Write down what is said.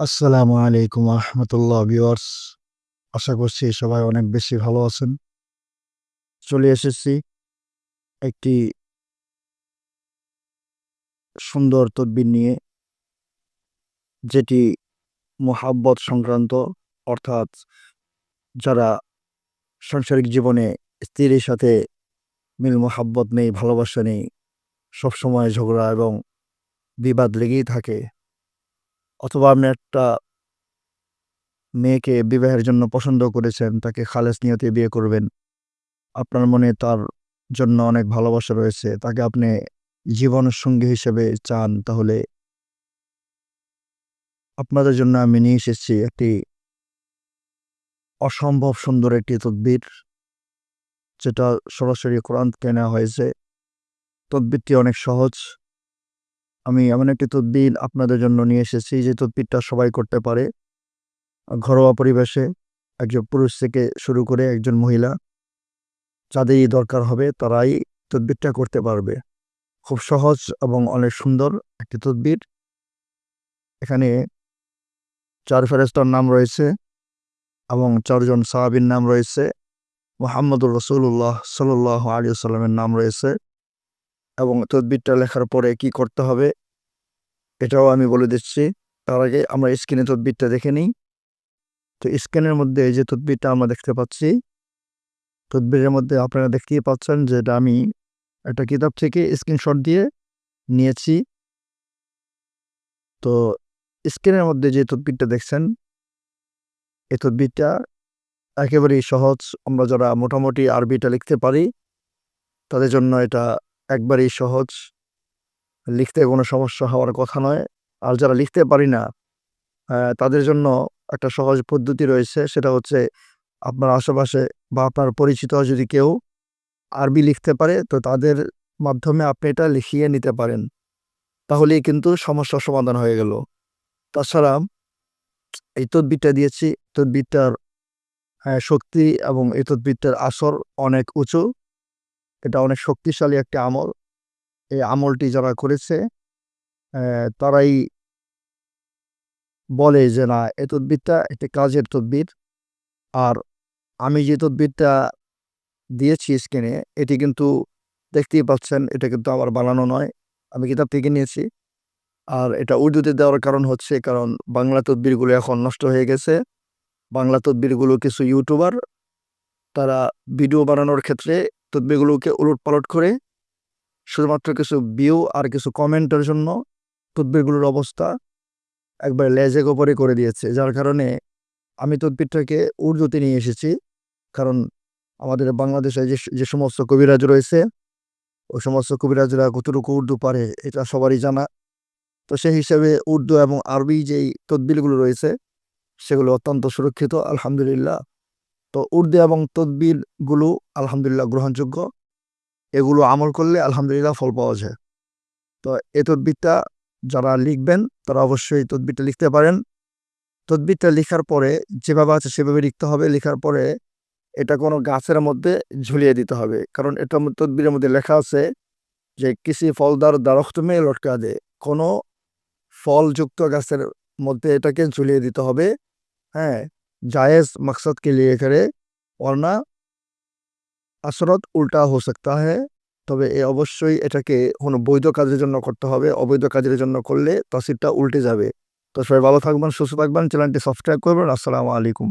আসসালামু আলাইকুম রহমতুল্লাহ ভিউয়ার্স। আশা করছি সবাই অনেক বেশি ভালো আছেন। চলে এসেছি একটি সুন্দর তদ্বির নিয়ে, যেটি মোহাব্বত সংক্রান্ত, অর্থাৎ যারা সাংসারিক জীবনে স্ত্রীর সাথে মিল, মোহাব্বত নেই, ভালোবাসা নেই, সবসময় ঝগড়া এবং বিবাদ লেগেই থাকে অথবা আপনি একটা মেয়েকে বিবাহের জন্য পছন্দ করেছেন, তাকে খালেস নিয়তে বিয়ে করবেন, আপনার মনে তার জন্য অনেক ভালোবাসা রয়েছে, তাকে আপনি জীবন সঙ্গী হিসেবে চান, তাহলে আপনাদের জন্য আমি নিয়ে এসেছি একটি অসম্ভব সুন্দর একটি তদ্বির, যেটা সরাসরি কোরআন কেনা হয়েছে। তদ্বিরটি অনেক সহজ। আমি এমন একটি তদ্বির আপনাদের জন্য নিয়ে এসেছি যে তদ্বিরটা সবাই করতে পারে। ঘরোয়া পরিবেশে একজন পুরুষ থেকে শুরু করে একজন মহিলা যাদেরই দরকার হবে তারাই তদ্বিরটা করতে পারবে। খুব সহজ এবং অনেক সুন্দর একটি তদ্বির। এখানে চার ফেরেস্তার নাম রয়েছে এবং চারজন সাহাবির নাম রয়েছে। মোহাম্মদুর রসুল্লাহ সাল্লাহ আলী সাল্লামের নাম রয়েছে। এবং তদবিরটা লেখার পরে কি করতে হবে, এটাও আমি বলে দিচ্ছি। তার আগে আমরা স্ক্রিনে তদবিরটা দেখে নিই। তো স্ক্রিনের মধ্যে এই যে তদবিরটা আমরা দেখতে পাচ্ছি, তদবিরের মধ্যে আপনারা দেখতেই পাচ্ছেন যে এটা আমি একটা কিতাব থেকে স্ক্রিনশট দিয়ে নিয়েছি। তো স্ক্রিনের মধ্যে যে তদবিরটা দেখছেন, এই তদবিরটা একেবারেই সহজ। আমরা যারা মোটামুটি আরবিটা লিখতে পারি, তাদের জন্য এটা একবারেই সহজ। লিখতে কোনো সমস্যা হওয়ার কথা নয়। আর যারা লিখতে পারি না তাদের জন্য একটা সহজ পদ্ধতি রয়েছে। সেটা হচ্ছে আপনার আশেপাশে বা আপনার পরিচিত যদি কেউ আরবি লিখতে পারে, তো তাদের মাধ্যমে আপনি এটা লিখিয়ে নিতে পারেন। তাহলেই কিন্তু সমস্যার সমাধান হয়ে গেল। তাছাড়া এই তদ্বিরটা দিয়েছি। তদ্বিরটার শক্তি এবং এই তদ্বিরটার আসর অনেক উঁচু। এটা অনেক শক্তিশালী একটি আমল। এই আমলটি যারা করেছে তারাই বলে যে, না, এ তদ্বিরটা একটি কাজের তদ্বির। আর আমি যে তদ্বিরটা দিয়েছি স্ক্রিনে, এটি কিন্তু দেখতেই পাচ্ছেন, এটা কিন্তু আমার বানানো নয়। আমি কিতাব থেকে নিয়েছি। আর এটা উর্দুতে দেওয়ার কারণ হচ্ছে, কারণ বাংলা তদ্বিরগুলো এখন নষ্ট হয়ে গেছে। বাংলা তদ্বিরগুলো কিছু ইউটিউবার তারা ভিডিও বানানোর ক্ষেত্রে তদ্বিরগুলোকে উলট পালট করে শুধুমাত্র কিছু ভিউ আর কিছু কমেন্টের জন্য তদ্বিরগুলোর অবস্থা একবার লেজে গোপরে করে দিয়েছে। যার কারণে আমি তদ্বিরটাকে উর্দুতে নিয়ে এসেছি। কারণ আমাদের বাংলাদেশে যে যে সমস্ত কবিরাজ রয়েছে ওই সমস্ত কবিরাজরা কতটুকু উর্দু পারে এটা সবারই জানা। তো সেই হিসেবে উর্দু এবং আরবি যেই তদ্বিরগুলো রয়েছে, সেগুলো অত্যন্ত সুরক্ষিত, আলহামদুলিল্লাহ। তো উর্দু এবং তদ্বিরগুলো আলহামদুলিল্লাহ গ্রহণযোগ্য। এগুলো আমল করলে আলহামদুলিল্লাহ ফল পাওয়া যায়। তো এ তদ্বিরটা যারা লিখবেন, তারা অবশ্যই তদ্বিরটা লিখতে পারেন। তদ্বিরটা লেখার পরে যেভাবে আছে সেভাবে লিখতে হবে। লেখার পরে এটা কোনো গাছের মধ্যে ঝুলিয়ে দিতে হবে। কারণ এটা তদ্বিরের মধ্যে লেখা আছে যে কিসি ফলদার দারختমে লটকা দে। কোনো ফলযুক্ত গাছের মধ্যে এটাকে ঝুলিয়ে দিতে হবে। হ্যাঁ? জায়েজ মকসদকে লিয়ে করে ওরনা আসরত উল্টা হো সকতা হ্যাঁ তবে এ অবশ্যই এটাকে কোনো বৈধ কাজের জন্য করতে হবে অবৈধ কাজের জন্য করলে তসিরটা উল্টে যাবে তো সবাই ভালো থাকবেন, সুস্থ থাকবেন, চ্যানেলটি সাবস্ক্রাইব করবেন। আসসালামু আলাইকুম।